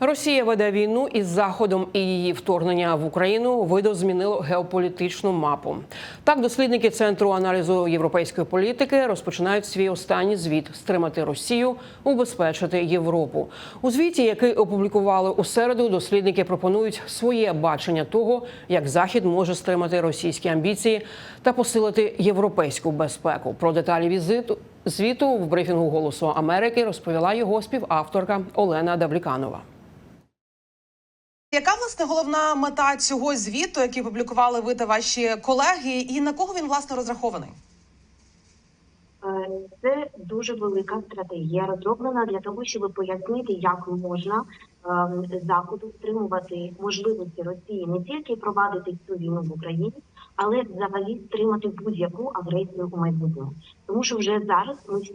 Росія веде війну із заходом і її вторгнення в Україну видозмінило геополітичну мапу. Так, дослідники центру аналізу європейської політики розпочинають свій останній звіт стримати Росію, убезпечити Європу. У звіті, який опублікували у середу, дослідники пропонують своє бачення того, як Захід може стримати російські амбіції та посилити європейську безпеку. Про деталі візиту звіту в брифінгу Голосу Америки розповіла його співавторка Олена Давліканова. Яка власне головна мета цього звіту, який публікували ви та ваші колеги, і на кого він власне розрахований? Е, Це дуже велика стратегія, розроблена для того, щоб пояснити, як можна ем, заходу стримувати можливості Росії не тільки провадити цю війну в Україні, але взагалі стримати будь-яку агресію у майбутньому. Тому що вже зараз ми всі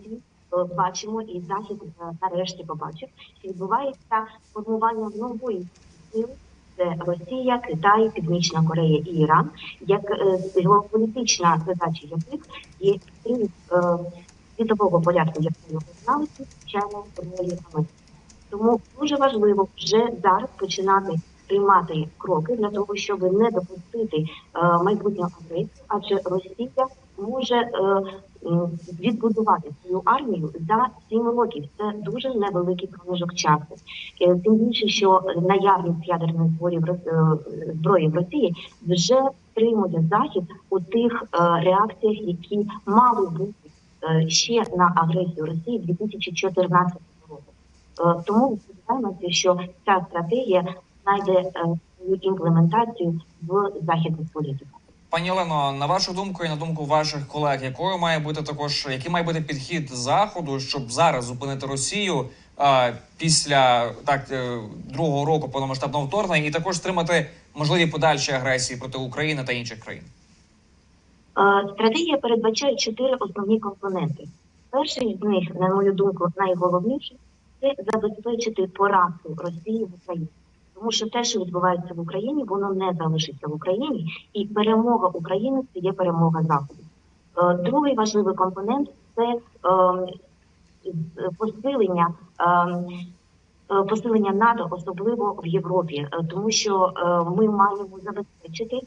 е, бачимо, і захід е, нарешті побачив, що відбувається формування нової сили. Це Росія, Китай, Північна Корея і Іран, як е, геополітична задача яких є крім е, світового порядку, як ми знали, звичайно ролі Америки. Тому дуже важливо вже зараз починати приймати кроки для того, щоб не допустити е, майбутнього агресію, адже Росія може відбудувати свою армію за сім років. Це дуже невеликий проміжок часу. Е, Тим більше, що наявність ядерних зборів е, зброї в Росії вже стримує захід у тих е, реакціях, які мали бути е, ще на агресію Росії 2014 року. Е, Тому сподіваємося, що ця стратегія знайде е, свою імплементацію в західну політику. Пані Олено, на вашу думку і на думку ваших колег, якою має бути також який має бути підхід заходу, щоб зараз зупинити Росію а, після так е, другого року повномасштабного вторгнення, і також стримати можливі подальші агресії проти України та інших країн? Стратегія передбачає чотири основні компоненти. Перший з них, на мою думку, найголовніший це забезпечити поразку Росії в Україні. Тому що те, що відбувається в Україні, воно не залишиться в Україні, і перемога України це є перемога Заходу. Е, Другий важливий компонент це е, посилення. е, е, Посилення НАТО, особливо в Європі, е, тому що ми маємо забезпечити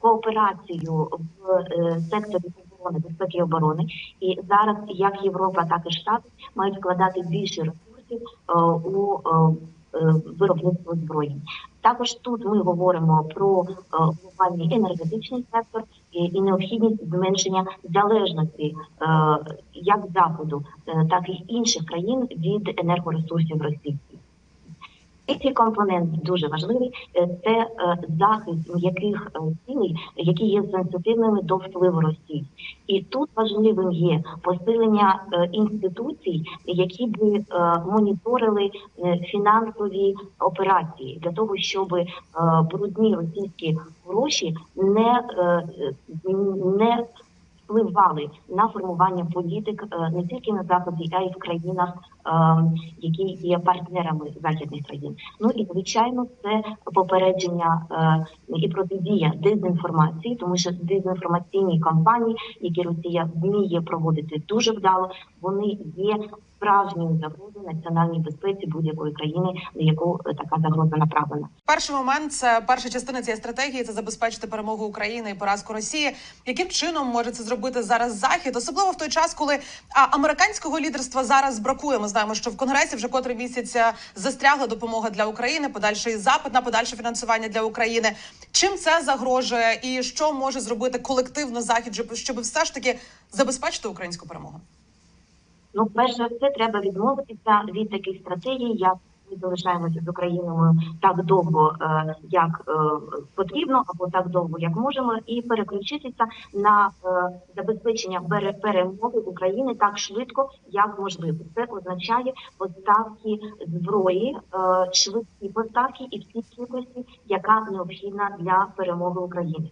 кооперацію в секторі оборони, безпеки і оборони. І зараз як Європа, так і Штати мають вкладати більше ресурсів у виробництво зброї. Також тут ми говоримо про е, глобальний енергетичний сектор і, необхідність зменшення залежності е, як заходу, е, так і інших країн від енергоресурсів Росії. Третій компонент дуже важливий е, це е, захист м'яких е, цілей, які є сенситивними до впливу Росії. І тут важливим є посилення інституцій, які би моніторили фінансові операції для того, щоб брудні російські гроші не, не впливали на формування політик не тільки на заході, а й в країнах, які є партнерами західних країн. Ну і звичайно, це попередження е, і протидія дезінформації, тому що дезінформаційні кампанії, які Росія вміє проводити дуже вдало, вони є справжньою загрозою національній безпеці будь-якої країни, на яку е, така загроза направлена. Перший момент це перша частина цієї стратегії це забезпечити перемогу України і поразку Росії. Яким чином може це зробити зараз Захід, особливо в той час, коли американського лідерства зараз бракує. Ми знаємо, що в конгресі вже котрий місяць е, застрягла допомога для України, подальший запит на подальше фінансування для України. Чим це загрожує, і що може зробити колективно захід, щоб все ж таки забезпечити українську перемогу? Ну, перш за все, треба відмовитися від таких стратегій, як ми залишаємося з Україною так довго, е, як е, потрібно, або так довго, як можемо, і переключитися на е, забезпечення перемоги України так швидко, як можливо. Це означає поставки зброї, швидкі поставки і в тій кількості, яка необхідна для перемоги України.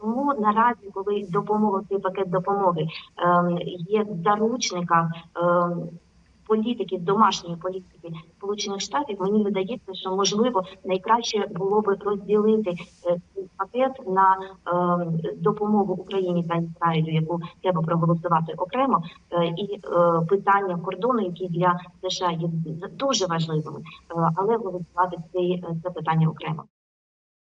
Тому наразі, коли допомога цей пакет допомоги ем, є в політики, домашньої політики Сполучених Штатів, мені видається, що можливо найкраще було би розділити е, пакет на е, допомогу Україні та Ізраїлю, яку треба проголосувати окремо, е, і е, питання кордону, які для США є дуже важливими, але голосувати це питання окремо.